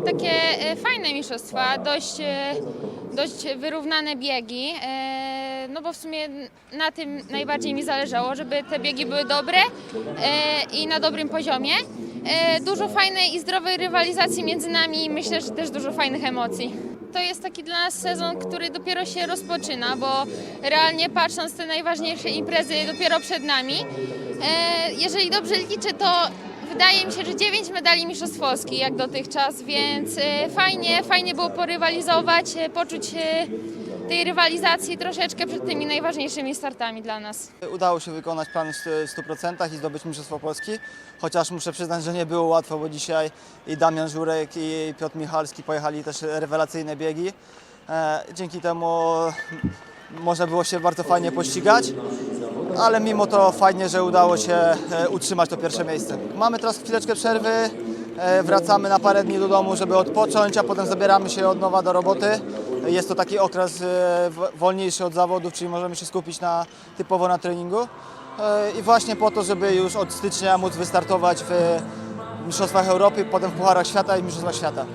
były takie e, fajne mistrzostwa, dość, e, dość wyrównane biegi. e, No bo w sumie na tym najbardziej mi zależało, żeby te biegi były dobre i na dobrym poziomie. Dużo fajnej i zdrowej rywalizacji między nami i myślę, że też dużo fajnych emocji. To jest taki dla nas sezon, który dopiero się rozpoczyna, bo realnie patrząc te najważniejsze imprezy dopiero przed nami. Jeżeli dobrze liczę, to wydaje mi się, że 9 medali Mistrzostw Polski jak dotychczas, więc e, fajnie, fajnie było porywalizować, e, poczuć e, tej rywalizacji troszeczkę przed tymi najważniejszymi startami dla nas. Udało się wykonać plan w 100% i zdobyć Mistrzostwo Polski, chociaż muszę przyznać, że nie było łatwo, bo dzisiaj i Damian Żurek i Piotr Michalski pojechali też rewelacyjne biegi. E, Dzięki temu można było się bardzo fajnie pościgać, ale mimo to fajnie, że udało się e, utrzymać to pierwsze miejsce. Mamy teraz chwileczkę przerwy, e, wracamy na parę dni do domu, żeby odpocząć, a potem zabieramy się od nowa do roboty. Jest to taki okres e, wolniejszy od zawodów, czyli możemy się skupić na, typowo na treningu. I właśnie po to, żeby już od stycznia móc wystartować w Mistrzostwach Europy, potem w Pucharach Świata i Mistrzostwach Świata.